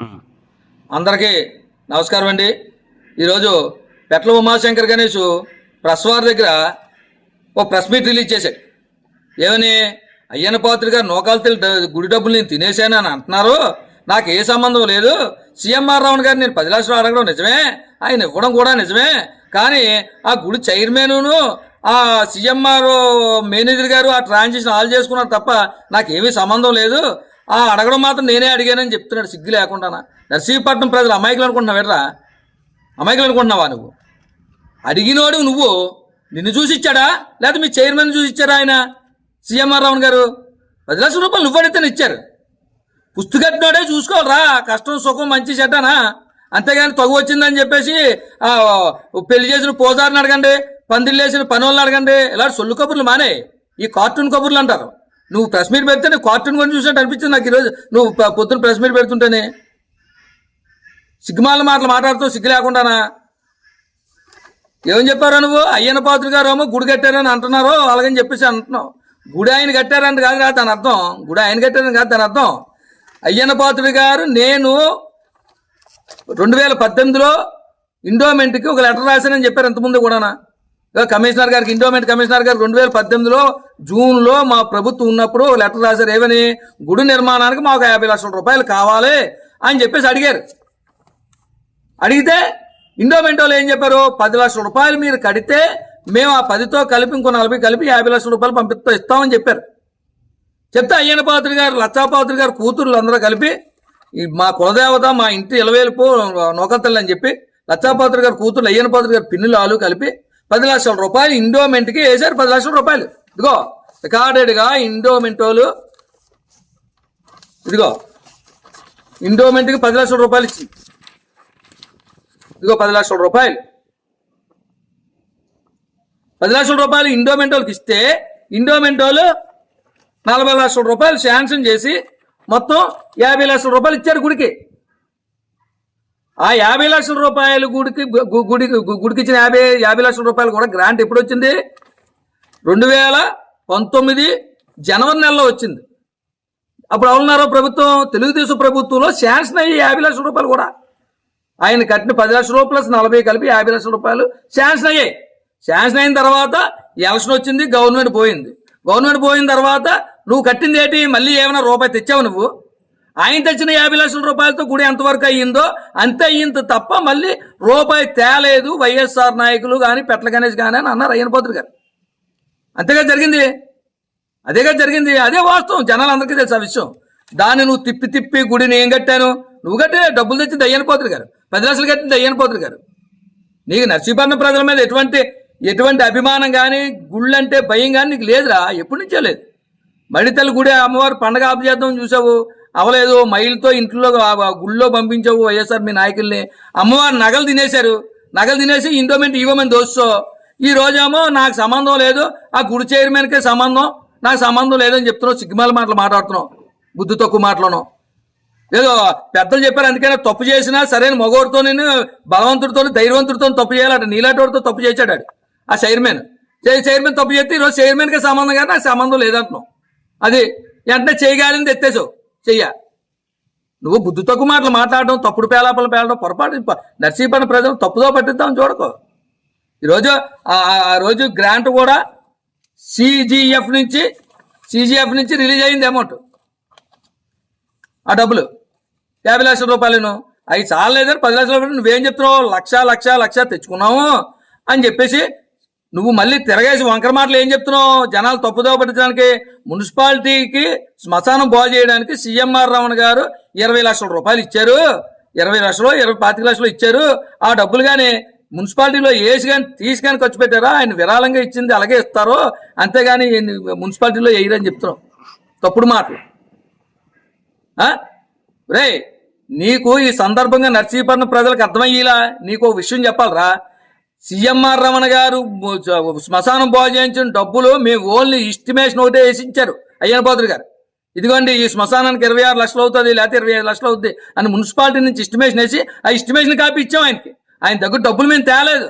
అందరికీ నమస్కారం అండి. ఈరోజు పెట్ల ఉమాశంకర్ గణేష్ ప్రెస్ వారి దగ్గర ఓ ప్రెస్ మీట్ రిలీజ్ చేశాడు. ఏమని? అయ్యన పాత్రి గారు నోకాలు తెలి గుడి డబ్బులు నేను తినేశాను అని అంటున్నారు. నాకు ఏ సంబంధం లేదు. సీఎంఆర్ రావు గారు నేను పది లక్షలు అడగడం నిజమే. ఆయన ఇవ్వడం కూడా నిజమే. కానీ ఆ గుడి చైర్మన్ను ఆ సీఎంఆర్ మేనేజర్ గారు ఆ ట్రాన్సాక్షన్ ఆల్ చేసుకున్నారు తప్ప నాకేమీ సంబంధం లేదు. ఆ అడగడం మాత్రం నేనే అడిగానని చెప్తున్నాడు సిగ్గు లేకుండానా. నర్సీపట్నం ప్రజలు అమాయకులు అనుకుంటున్నావు ఎట్రా అమాయకులు అనుకుంటున్నావా నువ్వు? అడిగినోడు నువ్వు నిన్ను చూసి ఇచ్చాడా లేదా మీ చైర్మన్ చూసి ఇచ్చారా ఆయన సీఎంఆర్ రావు గారు? పది లక్షల రూపాయలు నువ్వు అడిగితేనే ఇచ్చారు. పుస్తకట్టినోడే చూసుకోవాలరా కష్టం సుఖం మంచి చెడ్డానా అంతేగాని తగు వచ్చిందని చెప్పేసి పెళ్ళి చేసిన పోజారిని అడగండి పందిళ్ళు వేసిన పనులను అడగండి ఇలా సొల్లు కబుర్లు మానే. ఈ కార్టూన్ కబుర్లు అంటారు. నువ్వు ప్రెస్ మీట్ పెడితే కార్టూన్ కూడా చూసినట్టు అనిపించింది నాకు ఈరోజు. నువ్వు పొద్దున పొద్దున్న ప్రెస్ మీట్ పెడుతుంటేనే. సిగ్గుమాల మాటలు మాట్లాడుతూ సిగ్గు లేకుండానా? ఏమని చెప్పారా నువ్వు? అయ్యన్న పాత్రుడు గారు ఏమో గుడి కట్టారని అంటున్నారో అలాగని చెప్పేసి అంటున్నావు. గుడి ఆయన కట్టారని కాదు కాదు దాని అర్థం. గుడి ఆయన కట్టారని కాదు దాని అర్థం. అయ్యన పాత్రుడు గారు నేను రెండు వేల పద్దెనిమిదిలో ఇండోమెంట్కి ఒక లెటర్ రాశానని చెప్పారు ఎంతముందు కూడానా? కమిషనర్ గారికి ఇండోమెంట్ కమిషనర్ గారు రెండు వేల పద్దెనిమిదిలో జూన్లో మా ప్రభుత్వం ఉన్నప్పుడు లెటర్ రాశారు ఏమని గుడి నిర్మాణానికి మాకు యాభై లక్షల రూపాయలు కావాలి అని చెప్పేసి అడిగారు. అడిగితే ఇండోమెంట్ వాళ్ళు ఏం చెప్పారు? పది లక్షల రూపాయలు మీరు కడితే మేము ఆ పదితో కలిపి ఇంకో నలభై కలిపి యాభై లక్షల రూపాయలు పంపిస్తా ఇస్తామని చెప్పారు. చెప్తే అయ్యన పాత్రి గారు లచ్చాపాత్రి గారు కూతుర్లు అందరూ కలిపి మా కులదేవత మా ఇంటి ఇలవేలుపు నోకతల్లి అని చెప్పి లచ్చాపాత్రి గారు కూతుర్లు అయ్యన పాత్రి గారు పిన్నులు ఆలు కలిపి పది లక్షల రూపాయలు ఇండోమెంట్కి వేశారు పది లక్షల రూపాయలు. ఇదిగో రికార్డెడ్గా ఇండోమెంట్ వాళ్ళు ఇదిగో ఇండోమెంట్కి పది లక్షల రూపాయలు ఇచ్చింది ఇదిగో పది లక్షల రూపాయలు. పది లక్షల రూపాయలు ఇండోమెంట్ వాళ్ళకి ఇస్తే ఇండోమెంట్ వాళ్ళు నలభై లక్షల రూపాయలు శాంక్షన్ చేసి మొత్తం యాభై లక్షల రూపాయలు ఇచ్చారు గుడికి. ఆ యాభై లక్షల రూపాయలు గుడికి గుడి గుడికి గుడికి ఇచ్చిన యాభై యాభై లక్షల రూపాయలు కూడా గ్రాంట్ ఎప్పుడు వచ్చింది? రెండు వేల పంతొమ్మిది జనవరి నెలలో వచ్చింది. అప్పుడు అవునారో ప్రభుత్వం? తెలుగుదేశం ప్రభుత్వంలో శాంక్షన్ అయ్యి యాభై లక్షల రూపాయలు కూడా. ఆయన కట్టిన పది లక్షల రూపాయలు ప్లస్ నలభై కలిపి యాభై లక్షల రూపాయలు శాంక్షన్ అయ్యాయి. శాంక్షన్ అయిన తర్వాత ఎలక్షన్ వచ్చింది గవర్నమెంట్ పోయింది. గవర్నమెంట్ పోయిన తర్వాత నువ్వు కట్టింది ఏంటి? మళ్ళీ ఏమైనా రూపాయి తెచ్చావు నువ్వు? ఆయన తెచ్చిన యాభై లక్షల రూపాయలతో గుడి ఎంతవరకు అయ్యిందో అంతే అయ్యింది తప్ప మళ్ళీ రూపాయి తేలేదు వైఎస్ఆర్ నాయకులు కానీ పెట్ల గణేష్ కానీ అని అన్నారు అయ్యన పోతురు గారు. అంతేగా జరిగింది? అదేగా జరిగింది? అదే వాస్తవం. జనాలందరికీ తెలుసు ఆ విషయం. దాన్ని నువ్వు తిప్పి తిప్పి గుడిని ఏం కట్టాను? నువ్వు కట్టే డబ్బులు తెచ్చింది అయ్యనపోతుడు గారు. పది లక్షలు కట్టింది అయ్యనపోతుడు గారు. నీకు నర్సీపట్నం ప్రజల మీద ఎటువంటి ఎటువంటి అభిమానం కానీ గుళ్ళు అంటే భయం కానీ నీకు లేదురా. ఎప్పటి నుంచో లేదు. మడితల్లి గుడి అమ్మవారు పండగ ఆపు చేద్దాం చూసావు. అవలేదు మైల్తో ఇంట్లో గుళ్ళో పంపించావు వైఎస్ఆర్ మీ నాయకుల్ని. అమ్మవారు నగలు తినేశారు. నగలు తినేసి ఇండోమెంట్ ఇవ్వమని దోస్తో. ఈ రోజేమో నాకు సంబంధం లేదు. ఆ గుడి చైర్మన్కే సంబంధం. నాకు సంబంధం లేదని చెప్తున్నావు. సిగ్మాల మాటలు మాట్లాడుతున్నావు. బుద్ధి తక్కువ మాటలను. ఏదో పెద్దలు చెప్పారు అందుకనే తప్పు చేసినా సరైన మగవాడితో నేను బలవంతుడితో ధైర్యవంతుడితో తప్పు చేయాలట. నీలాటోడితో తప్పు చేశాడు ఆ చైర్మన్. చైర్మన్ తప్పు చేస్తే ఈరోజు చైర్మన్కే సంబంధం కానీ నాకు సంబంధం లేదంటున్నావు. అది వెంటనే చేయగాలని ఎత్తేసావు. చెయ్య. నువ్వు బుద్ధి తక్కువ మాటలు మాట్లాడడం తప్పుడు పేలాపలు పేలడం పొరపాటు. నర్సీపడిన నర్సీపట్నం ప్రజలు తప్పుదో పట్టిద్దాం చూడకో. ఈరోజు ఆ- రోజు గ్రాంట్ కూడా సిజిఎఫ్ నుంచి సిజిఎఫ్ నుంచి రిలీజ్ అయింది అమౌంట్. ఆ డబ్బులు. యాభై లక్షల రూపాయలను. అవి చాలేదని పది లక్షల రూపాయలు నువ్వేం చెప్తున్నావు? లక్ష లక్ష లక్ష తెచ్చుకున్నావు అని చెప్పేసి నువ్వు మళ్ళీ తిరగేసి వంకర మాటలు ఏం చెప్తున్నావు? జనాలు తప్పుదో పట్టించడానికి మున్సిపాలిటీకి శ్మశానం బాగు చేయడానికి సీఎంఆర్ రమణ గారు ఇరవై లక్షల రూపాయలు ఇచ్చారు. ఇరవై లక్షలు ఇరవై పాతిక లక్షలు ఇచ్చారు. ఆ డబ్బులు కానీ మున్సిపాలిటీలో వేసి కానీ తీసి కానీ ఖర్చు పెట్టారా? ఆయన విరాళంగా ఇచ్చింది అలాగే ఇస్తారు. అంతేగాని మున్సిపాలిటీలో వేయరని చెప్తున్నావు తప్పుడు మాటలు. రే నీకు ఈ సందర్భంగా నర్సీపట్నం ప్రజలకు అర్థమయ్యేలా నీకు ఒక విషయం చెప్పాలరా? సిఎంఆర్ రమణ గారు శ్మశానం బాగు చేయించిన డబ్బులు మేము ఓన్లీ ఎస్టిమేషన్ ఒకటే వేసి ఇచ్చారు అయ్యన పాత్ర గారు. ఇదిగోండి ఈ శ్మశానానికి ఇరవై ఆరు లక్షలు అవుతుంది లేకపోతే ఇరవై ఐదు లక్షలు అవుతుంది అని మున్సిపాలిటీ నుంచి ఎస్టిమేషన్ వేసి ఆ ఎస్టిమేషన్ కాపీ ఇచ్చాం ఆయనకి. ఆయన దగ్గర డబ్బులు మేము తేలేదు.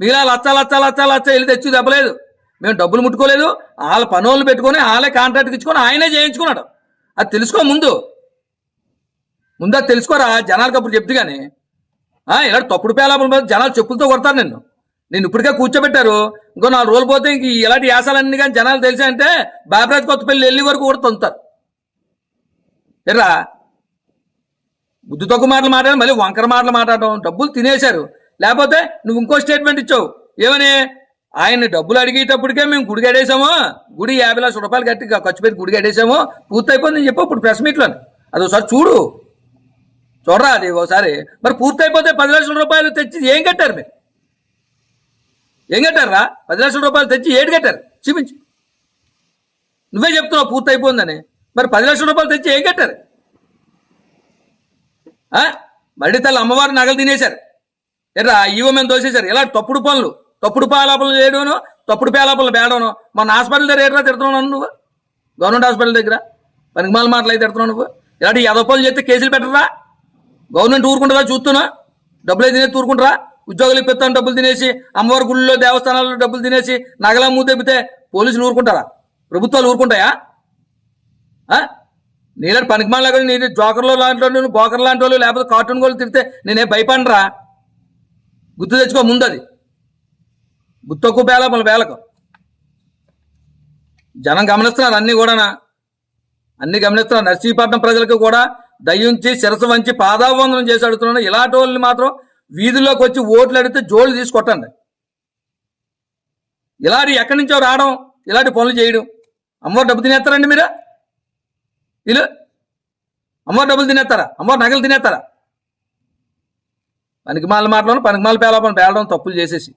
మిగిలిన లచ్చ లచ్చ లచ్చ లచ్చ వెళ్ళి తెచ్చి దెబ్బలేదు. మేము డబ్బులు ముట్టుకోలేదు. వాళ్ళ పనులను పెట్టుకొని వాళ్ళే కాంట్రాక్ట్కి ఇచ్చుకొని ఆయనే చేయించుకున్నాడు. అది తెలుసుకో ముందు. ముందా తెలుసుకోరా? జనాలకు అప్పుడు చెప్తే కానీ ఇలా తప్పుడు పేలాపల మీద జనాలు చెప్పులతో కొడతారు నిన్ను. నేను ఇప్పటికే కూర్చోబెట్టారు. ఇంకో నాలుగు రోజులు పోతే ఇంక ఇలాంటి యాసాలన్నీ కానీ జనాలు తెలిసాయంటే బాబరాజ్ కొత్తపల్లి వెళ్ళి వరకు కూడా తొంతారు. ఎర్రా? బుద్ధి తక్కువ మాటలు మాట్లాడి మళ్ళీ వంకర మాటలు మాట్లాడడం డబ్బులు తినేశారు. లేకపోతే నువ్వు ఇంకో స్టేట్మెంట్ ఇచ్చావు. ఏమని? ఆయన్ని డబ్బులు అడిగేటప్పటికే మేము గుడి కట్టేసాము గుడి యాభై లక్షల రూపాయలు కట్టి ఖర్చు పెట్టి గుడి కట్టేసాము పూర్తయిపోయిందని చెప్పు ఇప్పుడు ప్రెస్ మీట్లో అది ఒకసారి చూడు. చూడరా అది ఒకసారి మరి పూర్తయిపోతే పది లక్షల రూపాయలు తెచ్చి ఏం కట్టారు మీరు? ఏం కట్టారా పది లక్షల రూపాయలు తెచ్చి ఏడు కట్టారు? చూపించు. నువ్వే చెప్తున్నావు పూర్తి అయిపోయిందని మరి పది లక్షల రూపాయలు తెచ్చి ఏం కట్టారు? మళ్ళీ తల్లి అమ్మవారు నగలు తినేశారు. ఎర్రా ఈవో మేము దోసేశారు ఇలా తప్పుడు పనులు? తప్పుడు పాలాపనలు చేయడను తప్పుడు పేలాపనలు బేడను మన హాస్పిటల్ దగ్గర ఏట్రా తిడుతున్నావు నువ్వు? గవర్నమెంట్ హాస్పిటల్ దగ్గర? పనికిమాల మాటలు అయితే తిడుతున్నావు నువ్వు? ఇలాంటి ఎదపలు చేస్తే కేసులు పెట్టరా? గవర్నమెంట్ ఊరుకుంటారా చూస్తున్నా? డబ్బులు అయితే తినేసి ఊరుకుంటారా ఉద్యోగులు ఇప్పిస్తాను డబ్బులు తినేసి అమ్మవారి గుళ్ళలో దేవస్థానాల్లో డబ్బులు తినేసి నగల మూతెప్పితే పోలీసులు ఊరుకుంటారా? ప్రభుత్వాలు ఊరుకుంటాయా? ఆ? నీలాంటి పనికిమాల నేను జోకర్లో లాంటి వాళ్ళు బోకర్ లాంటి వాళ్ళు లేకపోతే కార్టూన్ వాళ్ళు తిరిగితే నేనే భయపడరా గుర్తు తెచ్చుకో ముందు అది గుర్తొక్కు బేల మన బేలకు జనం గమనిస్తున్నారు అన్నీ కూడానా? అన్నీ గమనిస్తున్నారు. నర్సీపట్నం ప్రజలకు కూడా దయ్యుంచి శిరస వంచి పాదావందనం చేసి అడుగుతున్నాను ఇలాంటి వాళ్ళని మాత్రం వీధుల్లోకి వచ్చి ఓట్లు అడిగితే జోళ్ళు తీసుకొట్టండి ఇలాంటి ఎక్కడి నుంచో రావడం ఇలాంటి పనులు చేయడం. అమ్మవారు డబ్బు తినేస్తారండి మీరు? వీళ్ళు? అమ్మవారు డబ్బులు తినేస్తారా? అమ్మవారు నగలు తినేస్తారా? పనికిమాల మాటలను పనికిమాల పేలాపని పేలడం తప్పులు చేసేసి.